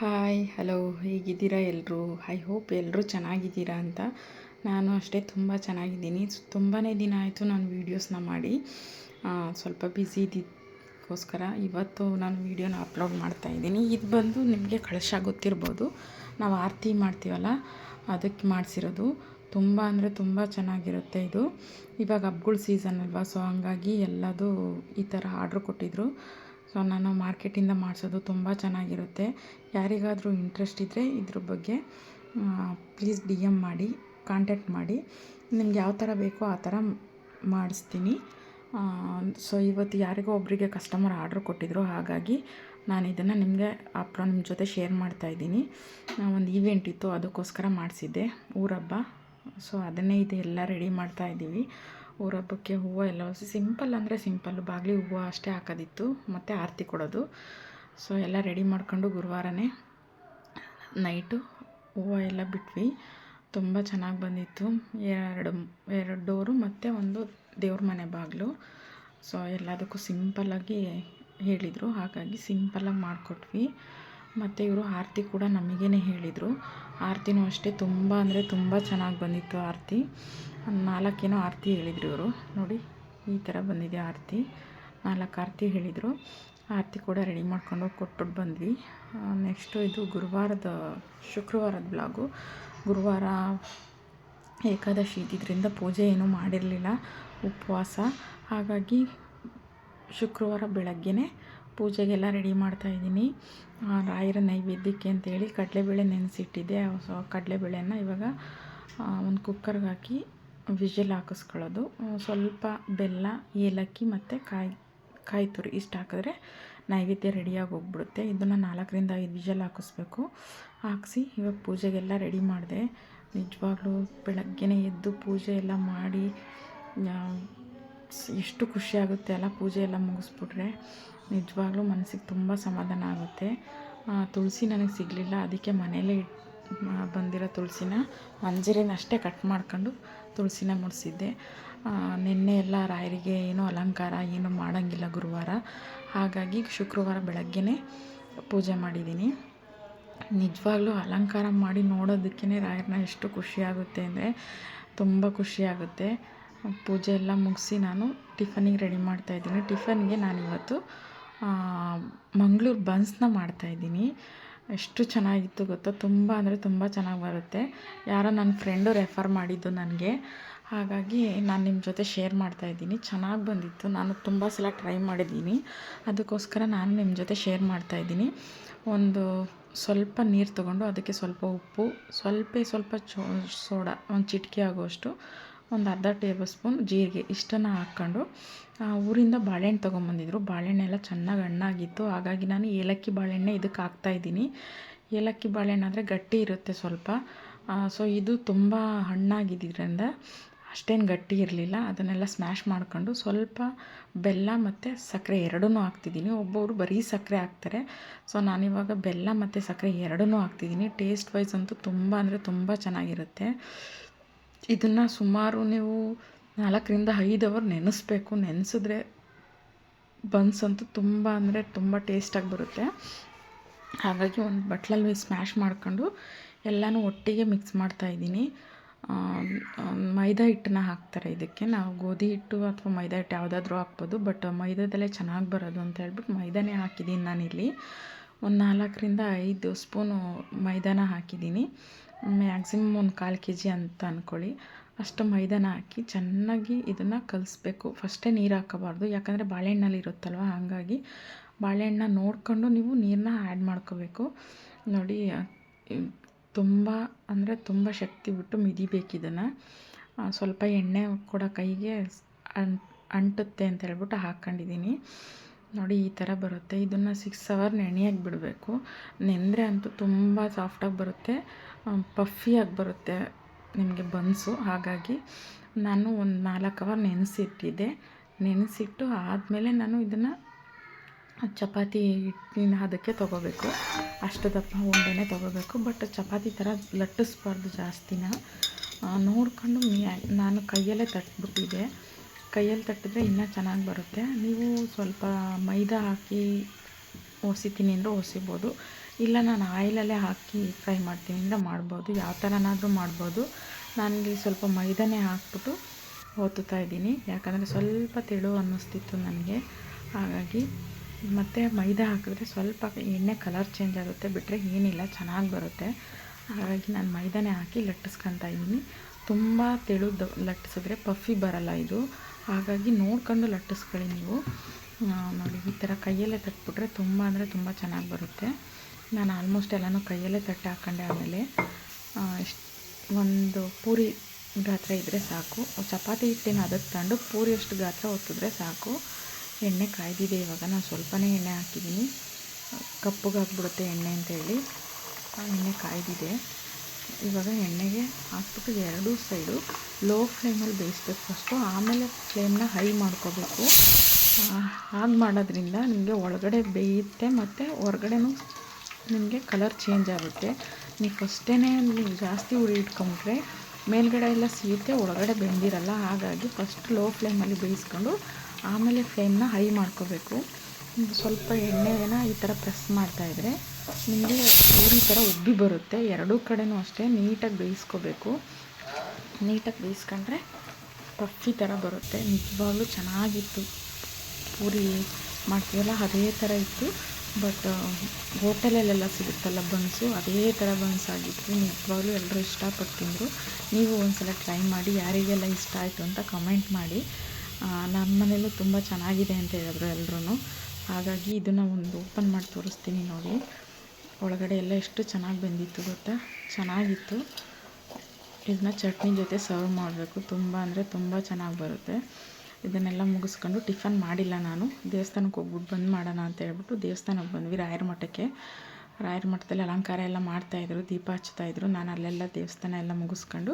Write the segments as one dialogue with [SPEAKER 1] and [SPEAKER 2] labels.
[SPEAKER 1] Hi hello ಹೇಗಿದ್ದೀರಾ ಎಲ್ಲರೂ I hope ಎಲ್ಲರೂ ಚೆನ್ನಾಗಿದ್ದೀರಾ ಅಂತ. ನಾನು ಅಷ್ಟೇ ತುಂಬ ಚೆನ್ನಾಗಿದ್ದೀನಿ. ತುಂಬಾ ದಿನ ಆಯಿತು ನಾನು ವೀಡಿಯೋಸ್ನ ಮಾಡಿ. ಸ್ವಲ್ಪ ಬ್ಯುಸಿ ಇದ್ದಿದ್ದಕ್ಕೋಸ್ಕರ ಇವತ್ತು ನಾನು ವೀಡಿಯೋನ ಅಪ್ಲೋಡ್ ಮಾಡ್ತಾ ಇದ್ದೀನಿ. ಇದು ಬಂದು ನಿಮಗೆ ಕಳಶ ಗೊತ್ತಿರ್ಬೋದು. ನಾವು ಆರತಿ ಮಾಡ್ತೀವಲ್ಲ, ಅದಕ್ಕೆ ಮಾಡಿಸಿರೋದು. ತುಂಬ ಅಂದರೆ ತುಂಬ ಚೆನ್ನಾಗಿರುತ್ತೆ ಇದು. ಇವಾಗ ಹಬ್ಗಳ ಸೀಸನ್ ಅಲ್ವಾ, ಸೊ ಹಂಗಾಗಿ ಎಲ್ಲದೂ ಈ ಥರ ಆರ್ಡ್ರ್ ಕೊಟ್ಟಿದ್ದರು ಸೊ ನಾನು ಮಾರ್ಕೆಟಿಂದ ಮಾಡಿಸೋದು ತುಂಬ ಚೆನ್ನಾಗಿರುತ್ತೆ. ಯಾರಿಗಾದರೂ ಇಂಟ್ರೆಸ್ಟ್ ಇದ್ದರೆ ಇದ್ರ ಬಗ್ಗೆ ಪ್ಲೀಸ್ ಡಿ ಎಂ ಮಾಡಿ ಕಾಂಟ್ಯಾಕ್ಟ್ ಮಾಡಿ. ನಿಮ್ಗೆ ಯಾವ ಥರ ಬೇಕೋ ಆ ಥರ ಮಾಡಿಸ್ತೀನಿ. ಸೊ ಇವತ್ತು ಯಾರಿಗೋ ಒಬ್ಬರಿಗೆ ಕಸ್ಟಮರ್ ಆರ್ಡ್ರ್ ಕೊಟ್ಟಿದ್ರು, ಹಾಗಾಗಿ ನಾನು ಇದನ್ನು ನಿಮಗೆ ಅಪ್ರ ನಿಮ್ಮ ಜೊತೆ ಶೇರ್ ಮಾಡ್ತಾಯಿದ್ದೀನಿ ಒಂದು ಈವೆಂಟ್ ಇತ್ತು, ಅದಕ್ಕೋಸ್ಕರ ಮಾಡಿಸಿದ್ದೆ. ಊರಬ್ಬ. ಸೊ ಅದನ್ನೇ ಇದು ಎಲ್ಲ ರೆಡಿ ಮಾಡ್ತಾ ಇದ್ದೀವಿ. ಊರಹಬ್ಬಕ್ಕೆ ಹೂವು ಎಲ್ಲ ಸಿಂಪಲ್ ಅಂದರೆ ಸಿಂಪಲ್ಲು ಬಾಗಿಲಿ ಹೂವು ಅಷ್ಟೇ ಹಾಕೋದಿತ್ತು, ಮತ್ತು ಆರತಿ ಕೊಡೋದು. ಸೊ ಎಲ್ಲ ರೆಡಿ ಮಾಡ್ಕೊಂಡು ಗುರುವಾರನೇ ನೈಟು ಹೂವು ಎಲ್ಲ ಬಿಟ್ವಿ. ತುಂಬ ಚೆನ್ನಾಗಿ ಬಂದಿತ್ತು. ಎರಡು ಎರಡು ಡೋರು ಮತ್ತು ಒಂದು ದೇವ್ರ ಮನೆ ಬಾಗಿಲು. ಸೊ ಎಲ್ಲದಕ್ಕೂ ಸಿಂಪಲ್ಲಾಗಿ ಹೇಳಿದರು. ಹಾಗಾಗಿ ಸಿಂಪಲ್ಲಾಗಿ ಮಾಡಿಕೊಟ್ವಿ. ಮತ್ತು ಇವರು ಆರತಿ ಕೂಡ ನಮಗೇ ಹೇಳಿದರು. ಆರತಿನೂ ಅಷ್ಟೇ ತುಂಬ ಅಂದರೆ ತುಂಬ ಚೆನ್ನಾಗಿ ಬಂದಿತ್ತು ಆರತಿ. ನಾಲ್ಕೇನೋ ಆರತಿ ಹೇಳಿದ್ರು ಇವರು. ನೋಡಿ, ಈ ಥರ ಬಂದಿದೆ ಆರತಿ. ನಾಲ್ಕು ಆರತಿ ಹೇಳಿದರು. ಆರತಿ ಕೂಡ ರೆಡಿ ಮಾಡ್ಕೊಂಡು ಕೊಟ್ಟು ಬಂದ್ವಿ. ನೆಕ್ಸ್ಟು ಇದು ಗುರುವಾರದ, ಶುಕ್ರವಾರದ ಬ್ಲಾಗು. ಗುರುವಾರ ಏಕಾದಶಿ ಇದ್ದಿದ್ದರಿಂದ ಪೂಜೆ ಏನೂ ಮಾಡಿರಲಿಲ್ಲ. ಉಪವಾಸ. ಹಾಗಾಗಿ ಶುಕ್ರವಾರ ಬೆಳಗ್ಗೆನೇ ಪೂಜೆಗೆಲ್ಲ ರೆಡಿ ಮಾಡ್ತಾಯಿದ್ದೀನಿ ರಾಯರ ನೈವೇದ್ಯಕ್ಕೆ ಅಂತೇಳಿ ಕಡಲೆಬೇಳೆ ನೆನೆಸಿಟ್ಟಿದ್ದೆ. ಸೊ ಕಡಲೆಬೇಳೆನ ಇವಾಗ ಒಂದು ಕುಕ್ಕರ್ಗೆ ಹಾಕಿ ವಿಷಲ್ ಹಾಕಿಸ್ಕೊಳ್ಳೋದು. ಸ್ವಲ್ಪ ಬೆಲ್ಲ, ಏಲಕ್ಕಿ ಮತ್ತು ಕಾಯಿ ಕಾಯಿ ತುರಿ ಇಷ್ಟು ಹಾಕಿದ್ರೆ ನೈವೇದ್ಯ ರೆಡಿಯಾಗಿ ಹೋಗ್ಬಿಡುತ್ತೆ. ಇದನ್ನು ನಾಲ್ಕರಿಂದ ಐದು ವಿಷಲ್ ಹಾಕಿಸ್ಬೇಕು. ಹಾಕಿಸಿ ಇವಾಗ ಪೂಜೆಗೆಲ್ಲ ರೆಡಿ ಮಾಡಿದೆ. ನಿಜವಾಗ್ಲೂ ಬೆಳಗ್ಗೆನೇ ಎದ್ದು ಪೂಜೆ ಎಲ್ಲ ಮಾಡಿ ಎಷ್ಟು ಖುಷಿಯಾಗುತ್ತೆ ಅಲ್ಲ ಪೂಜೆ ಎಲ್ಲ ಮುಗಿಸ್ಬಿಟ್ರೆ. ನಿಜವಾಗ್ಲೂ ಮನಸ್ಸಿಗೆ ತುಂಬ ಸಮಾಧಾನ ಆಗುತ್ತೆ. ತುಳಸಿ ನನಗೆ ಸಿಗಲಿಲ್ಲ, ಅದಕ್ಕೆ ಮನೇಲೇ ಬಂದಿರೋ ತುಳಸಿನ ಮಂಜರಿನ ಅಷ್ಟೇ ಕಟ್ ಮಾಡ್ಕೊಂಡು ತುಳಸಿನ ಮುಡಿಸಿದ್ದೆ. ನಿನ್ನೆ ಎಲ್ಲ ರಾಯರಿಗೆ ಏನೂ ಅಲಂಕಾರ ಏನೂ ಮಾಡೋಂಗಿಲ್ಲ ಗುರುವಾರ. ಹಾಗಾಗಿ ಶುಕ್ರವಾರ ಬೆಳಗ್ಗೆನೇ ಪೂಜೆ ಮಾಡಿದ್ದೀನಿ. ನಿಜವಾಗ್ಲೂ ಅಲಂಕಾರ ಮಾಡಿ ನೋಡೋದಕ್ಕೇ ರಾಯರನ್ನ ಎಷ್ಟು ಖುಷಿಯಾಗುತ್ತೆ ಅಂದರೆ ತುಂಬ ಖುಷಿಯಾಗುತ್ತೆ ಪೂಜೆ ಎಲ್ಲ ಮುಗಿಸಿ ನಾನು ಟಿಫನಿಗೆ ರೆಡಿ ಮಾಡ್ತಾಯಿದ್ದೀನಿ ಟಿಫನ್ಗೆ ನಾನಿವತ್ತು ಮಂಗಳೂರು ಬನ್ಸ್ನ ಮಾಡ್ತಾಯಿದ್ದೀನಿ ಎಷ್ಟು ಚೆನ್ನಾಗಿತ್ತು ಗೊತ್ತಾ? ತುಂಬ ಅಂದರೆ ತುಂಬ ಚೆನ್ನಾಗಿ ಬರುತ್ತೆ. ಯಾರೋ ನನ್ನ ಫ್ರೆಂಡು ರೆಫರ್ ಮಾಡಿದ್ದು ನನಗೆ. ಹಾಗಾಗಿ ನಾನು ನಿಮ್ಮ ಜೊತೆ ಶೇರ್ ಮಾಡ್ತಾ ಇದ್ದೀನಿ. ಚೆನ್ನಾಗಿ ಬಂದಿತ್ತು. ನಾನು ತುಂಬ ಸಲ ಟ್ರೈ ಮಾಡಿದ್ದೀನಿ. ಅದಕ್ಕೋಸ್ಕರ ನಾನು ನಿಮ್ಮ ಜೊತೆ ಶೇರ್ ಮಾಡ್ತಾಯಿದ್ದೀನಿ ಒಂದು ಸ್ವಲ್ಪ ನೀರು ತಗೊಂಡು ಅದಕ್ಕೆ ಸ್ವಲ್ಪ ಉಪ್ಪು, ಸ್ವಲ್ಪ ಸ್ವಲ್ಪ ಚೋ, ಸೋಡಾ, ಒಂದು ಚಿಟಿಕೆ ಆಗುವಷ್ಟು ಒಂದು ಅರ್ಧ ಟೇಬಲ್ ಸ್ಪೂನ್ ಜೀರಿಗೆ ಇಷ್ಟನ್ನು ಹಾಕ್ಕೊಂಡು ಊರಿಂದ ಬಾಳೆಹಣ್ಣು ತೊಗೊಂಬಂದಿದ್ರು. ಬಾಳೆಹಣ್ಣೆಲ್ಲ ಚೆನ್ನಾಗಿ ಹಣ್ಣಾಗಿತ್ತು. ಹಾಗಾಗಿ ನಾನು ಏಲಕ್ಕಿ ಬಾಳೆಹಣ್ಣೆ ಇದಕ್ಕೆ ಹಾಕ್ತಾಯಿದ್ದೀನಿ ಏಲಕ್ಕಿ ಬಾಳೆಹಣ್ಣು ಅಂದರೆ ಗಟ್ಟಿ ಇರುತ್ತೆ ಸ್ವಲ್ಪ. ಸೊ ಇದು ತುಂಬ ಹಣ್ಣಾಗಿದ್ದರಿಂದ ಅಷ್ಟೇನು ಗಟ್ಟಿ ಇರಲಿಲ್ಲ. ಅದನ್ನೆಲ್ಲ ಸ್ಮ್ಯಾಶ್ ಮಾಡ್ಕೊಂಡು ಸ್ವಲ್ಪ ಬೆಲ್ಲ ಮತ್ತು ಸಕ್ಕರೆ ಎರಡೂ ಹಾಕ್ತಿದ್ದೀನಿ. ಒಬ್ಬೊಬ್ಬರು ಬರೀ ಸಕ್ಕರೆ ಹಾಕ್ತಾರೆ. ಸೊ ನಾನಿವಾಗ ಬೆಲ್ಲ ಮತ್ತು ಸಕ್ಕರೆ ಎರಡೂ ಹಾಕ್ತಿದ್ದೀನಿ. ಟೇಸ್ಟ್ ವೈಸ್ ಅಂತೂ ತುಂಬ ಅಂದರೆ ತುಂಬ ಚೆನ್ನಾಗಿರುತ್ತೆ. ಇದನ್ನು ಸುಮಾರು ನೀವು ನಾಲ್ಕರಿಂದ ಐದು ಅವರ್ ನೆನೆಸ್ಬೇಕು. ನೆನೆಸಿದ್ರೆ ಬನ್ಸ್ ಅಂತೂ ತುಂಬ ಅಂದರೆ ತುಂಬ ಟೇಸ್ಟಾಗಿ ಬರುತ್ತೆ. ಹಾಗಾಗಿ ಒಂದು ಬಟ್ಲಲ್ಲಿ ಸ್ಮ್ಯಾಶ್ ಮಾಡ್ಕೊಂಡು ಎಲ್ಲನೂ ಒಟ್ಟಿಗೆ ಮಿಕ್ಸ್ ಮಾಡ್ತಾಯಿದ್ದೀನಿ ಮೈದಾ ಹಿಟ್ಟನ್ನ ಹಾಕ್ತಾರೆ ಇದಕ್ಕೆ. ನಾವು ಗೋಧಿ ಹಿಟ್ಟು ಅಥವಾ ಮೈದಾ ಹಿಟ್ಟು ಯಾವುದಾದ್ರೂ ಹಾಕ್ಬೋದು ಬಟ್ ಮೈದಾದಲ್ಲೇ ಚೆನ್ನಾಗಿ ಬರೋದು ಅಂತ ಹೇಳ್ಬಿಟ್ಟು ಮೈದಾನೇ ಹಾಕಿದ್ದೀನಿ ನಾನಿಲ್ಲಿ. ಒಂದು ನಾಲ್ಕರಿಂದ ಐದು ಸ್ಪೂನು ಮೈದಾನ ಹಾಕಿದ್ದೀನಿ. ಮ್ಯಾಕ್ಸಿಮಮ್ ಒಂದು ಕಾಲು ಕೆ ಜಿ ಅಂತ ಅಂದ್ಕೊಳ್ಳಿ ಅಷ್ಟು ಮೈದಾನ ಹಾಕಿ ಚೆನ್ನಾಗಿ ಇದನ್ನು ಕಲಿಸ್ಬೇಕು. ಫಸ್ಟೇ ನೀರು ಹಾಕಬಾರ್ದು. ಯಾಕಂದರೆ ಬಾಳೆಹಣ್ಣಲ್ಲಿ ಇರುತ್ತಲ್ವ, ಹಾಗಾಗಿ ಬಾಳೆಹಣ್ಣ ನೋಡಿಕೊಂಡು ನೀವು ನೀರನ್ನ ಆ್ಯಡ್ ಮಾಡ್ಕೋಬೇಕು. ನೋಡಿ ತುಂಬ, ಅಂದರೆ ತುಂಬ ಶಕ್ತಿ ಬಿಟ್ಟು ಮಿದಿಬೇಕು ಇದನ್ನು. ಸ್ವಲ್ಪ ಎಣ್ಣೆ ಕೂಡ ಕೈಗೆ ಅಂಟುತ್ತೆ ಅಂತ ಹೇಳ್ಬಿಟ್ಟು ಹಾಕ್ಕೊಂಡಿದ್ದೀನಿ ನೋಡಿ ಈ ಥರ ಬರುತ್ತೆ. ಇದನ್ನು ಸಿಕ್ಸ್ ಅವರ್ ನೆನೆಯಕ್ಕೆ ಬಿಡಬೇಕು. ನೆಂದರೆ ಅಂತೂ ತುಂಬ ಸಾಫ್ಟಾಗಿ ಬರುತ್ತೆ. ಪಫಿಯಾಗಿ ಬರುತ್ತೆ ನಿಮಗೆ ಬನ್ಸು. ಹಾಗಾಗಿ ನಾನು ಒಂದು ನಾಲ್ಕು ಅವರ್ ನೆನೆಸಿಟ್ಟಿದ್ದೆ ನೆನೆಸಿಟ್ಟು ಆದಮೇಲೆ ನಾನು ಇದನ್ನು ಚಪಾತಿ ಹಿಟ್ಟಿನ ಅದಕ್ಕೆ ತೊಗೋಬೇಕು. ಅಷ್ಟು ದಪ್ಪ ಉಂಡೆನೇ ತೊಗೋಬೇಕು. ಬಟ್ ಚಪಾತಿ ಥರ ಲಟ್ಟಿಸ್ಬಾರ್ದು ಜಾಸ್ತಿನ. ನೋಡಿಕೊಂಡು ನಾನು ಕೈಯಲ್ಲೇ ತಟ್ಬಿಟ್ಟಿದ್ದೆ ಕೈಯಲ್ಲಿ ತಟ್ಟಿದ್ರೆ ಇನ್ನೂ ಚೆನ್ನಾಗಿ ಬರುತ್ತೆ. ನೀವು ಸ್ವಲ್ಪ ಮೈದಾ ಹಾಕಿ ಒಸಿತೀನಿ ಅಂದರೆ ಒಸಿಬೋದು. ಇಲ್ಲ, ನಾನು ಆಯಿಲಲ್ಲೇ ಹಾಕಿ ಫ್ರೈ ಮಾಡ್ತೀನಿ ಅಂದರೆ ಮಾಡ್ಬೋದು. ಯಾವ ಥರನಾದರೂ ಮಾಡ್ಬೋದು. ನನಗೆ ಸ್ವಲ್ಪ ಮೈದಾನೇ ಹಾಕ್ಬಿಟ್ಟು ಒತ್ತುತ್ತಾ ಇದ್ದೀನಿ. ಯಾಕಂದರೆ ಸ್ವಲ್ಪ ತೆಳು ಅನ್ನಿಸ್ತಿತ್ತು ನನಗೆ. ಹಾಗಾಗಿ ಮತ್ತು ಮೈದಾ ಹಾಕಿದ್ರೆ ಸ್ವಲ್ಪ ಎಣ್ಣೆ ಕಲರ್ ಚೇಂಜ್ ಆಗುತ್ತೆ. ಬಿಟ್ಟರೆ ಏನಿಲ್ಲ, ಚೆನ್ನಾಗಿ ಬರುತ್ತೆ. ಹಾಗಾಗಿ ನಾನು ಮೈದಾನೇ ಹಾಕಿ ಲಟ್ಟಿಸ್ಕೊತಾ ಇದ್ದೀನಿ. ತುಂಬ ತೆಳು ಲಟ್ಟಿಸಿದ್ರೆ ಪಫಿ ಬರಲ್ಲ ಇದು. ಹಾಗಾಗಿ ನೋಡ್ಕೊಂಡು ಲಟ್ಟಿಸ್ಕೊಳ್ಳಿ ನೀವು. ನೋಡಿ, ಈ ಥರ ಕೈಯಲ್ಲೇ ತಟ್ಬಿಟ್ರೆ ತುಂಬ ಅಂದರೆ ತುಂಬ ಚೆನ್ನಾಗಿ ಬರುತ್ತೆ. ನಾನು ಆಲ್ಮೋಸ್ಟ್ ಎಲ್ಲನೂ ಕೈಯಲ್ಲೇ ತಟ್ಟೆ ಹಾಕ್ಕೊಂಡೆ ಆಮೇಲೆ ಒಂದು ಪೂರಿ ಗಾತ್ರ ಇದ್ದರೆ ಸಾಕು. ಚಪಾತಿ ಹಿಟ್ಟಿನ ಅದಕ್ಕೆ ತಗೊಂಡು ಪೂರಿಯಷ್ಟು ಗಾತ್ರ ಒತ್ತಿದ್ರೆ ಸಾಕು. ಎಣ್ಣೆ ಕಾಯ್ದಿದೆ ಇವಾಗ. ನಾನು ಸ್ವಲ್ಪನೇ ಎಣ್ಣೆ ಹಾಕಿದ್ದೀನಿ. ಕಪ್ಪಗಾಗ್ಬಿಡುತ್ತೆ ಎಣ್ಣೆ ಅಂತೇಳಿ. ಎಣ್ಣೆ ಕಾಯ್ದಿದೆ. ಇವಾಗ ಎಣ್ಣೆಗೆ ಹಾಕ್ಬಿಟ್ಟು ಎರಡೂ ಸೈಡು. ಲೋ ಫ್ಲೇಮಲ್ಲಿ ಬೇಯಿಸ್ಬೇಕು ಫಸ್ಟು ಆಮೇಲೆ ಫ್ಲೇಮ್ನ ಹೈ ಮಾಡ್ಕೋಬೇಕು. ಹಾಗೆ ಮಾಡೋದ್ರಿಂದ ನಿಮಗೆ ಒಳಗಡೆ ಬೇಯುತ್ತೆ ಮತ್ತು ಹೊರ್ಗಡೆನೂ ನಿಮಗೆ ಕಲರ್ ಚೇಂಜ್ ಆಗುತ್ತೆ. ನೀವು ಫಸ್ಟೇ ನೀವು ಜಾಸ್ತಿ ಉರಿ ಇಟ್ಕೊಂಡ್ರೆ ಮೇಲ್ಗಡೆ ಎಲ್ಲ ಸಿಗುತ್ತೆ ಒಳಗಡೆ ಬೆಂದಿರಲ್ಲ. ಹಾಗಾಗಿ ಫಸ್ಟ್ ಲೋ ಫ್ಲೇಮಲ್ಲಿ ಬೇಯಿಸ್ಕೊಂಡು ಆಮೇಲೆ ಫ್ಲೇಮ್ನ ಹೈ ಮಾಡ್ಕೋಬೇಕು. ಸ್ವಲ್ಪ ಎಣ್ಣೆನ ಈ ಥರ ಪ್ರೆಸ್ ಮಾಡ್ತಾಯಿದ್ರೆ ನಿಮಗೆ ಪೂರಿ ಥರ ಉಬ್ಬಿ ಬರುತ್ತೆ. ಎರಡೂ ಕಡೆನೂ ಅಷ್ಟೇ ನೀಟಾಗಿ ಬೇಯಿಸ್ಕೋಬೇಕು. ನೀಟಾಗಿ ಬೇಯಿಸ್ಕೊಂಡ್ರೆ ಪಫಿ ಥರ ಬರುತ್ತೆ. ನಿಜವಾಗ್ಲೂ ಚೆನ್ನಾಗಿತ್ತು. ಪೂರಿ ಮಾಡ್ತೀವಲ್ಲ, ಅದೇ ಥರ ಇತ್ತು. ಬಟ್ ಹೋಟೆಲಲ್ಲೆಲ್ಲ ಸಿಗುತ್ತಲ್ಲ ಬನ್ಸು, ಅದೇ ಥರ ಬನ್ಸ್ ಆಗಿತ್ತು. ನಿಜವಾಗ್ಲೂ ಎಲ್ಲರೂ ಇಷ್ಟಪಟ್ಟು ತಿಂದರು. ನೀವು ಒಂದ್ಸಲ ಟ್ರೈ ಮಾಡಿ, ಯಾರಿಗೆಲ್ಲ ಇಷ್ಟ ಆಯಿತು ಅಂತ ಕಮೆಂಟ್ ಮಾಡಿ. ನಮ್ಮ ಮನೇಲೂ ತುಂಬ ಚೆನ್ನಾಗಿದೆ ಅಂತ ಹೇಳಿದ್ರು ಎಲ್ಲರೂ ಹಾಗಾಗಿ ಇದನ್ನು ಒಂದು ಓಪನ್ ಮಾಡಿ ತೋರಿಸ್ತೀನಿ ನೋಡಿ. ಒಳಗಡೆ ಎಲ್ಲ ಎಷ್ಟು ಚೆನ್ನಾಗಿ ಬೆಂದಿತ್ತು ಗೊತ್ತಾ? ಚೆನ್ನಾಗಿತ್ತು. ಇದನ್ನ ಚಟ್ನಿ ಜೊತೆ ಸರ್ವ್ ಮಾಡಬೇಕು. ತುಂಬ ಅಂದರೆ ತುಂಬ ಚೆನ್ನಾಗಿ ಬರುತ್ತೆ. ಇದನ್ನೆಲ್ಲ ಮುಗಿಸ್ಕೊಂಡು ಟಿಫನ್ ಮಾಡಿಲ್ಲ ನಾನು. ದೇವಸ್ಥಾನಕ್ಕೆ ಹೋಗ್ಬಿಟ್ಟು ಬಂದ್ ಮಾಡೋಣ ಅಂತ ಹೇಳ್ಬಿಟ್ಟು ದೇವಸ್ಥಾನಕ್ಕೆ ಬಂದ್ವಿ ರಾಯರ ಮಠಕ್ಕೆ. ರಾಯರ ಮಠದಲ್ಲಿ ಅಲಂಕಾರ ಎಲ್ಲ ಮಾಡ್ತಾಯಿದ್ರು ದೀಪ ಹಚ್ತಾಯಿದ್ರು ನಾನು ಅಲ್ಲೆಲ್ಲ ದೇವಸ್ಥಾನ ಎಲ್ಲ ಮುಗಿಸ್ಕೊಂಡು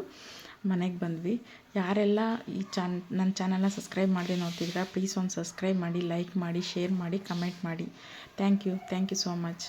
[SPEAKER 1] ಮನೆಗೆ ಬಂದ್ವಿ. ಯಾರೆಲ್ಲ ಈ ಚಾನ್, ನನ್ನ ಚಾನಲ್ನ ಸಬ್ಸ್ಕ್ರೈಬ್ ಮಾಡಿ ನೋಡ್ತಿದ್ದೀರಾ ಪ್ಲೀಸ್ ಒಂದು ಸಬ್ಸ್ಕ್ರೈಬ್ ಮಾಡಿ ಲೈಕ್ ಮಾಡಿ ಶೇರ್ ಮಾಡಿ ಕಮೆಂಟ್ ಮಾಡಿ. Thank you thank you so much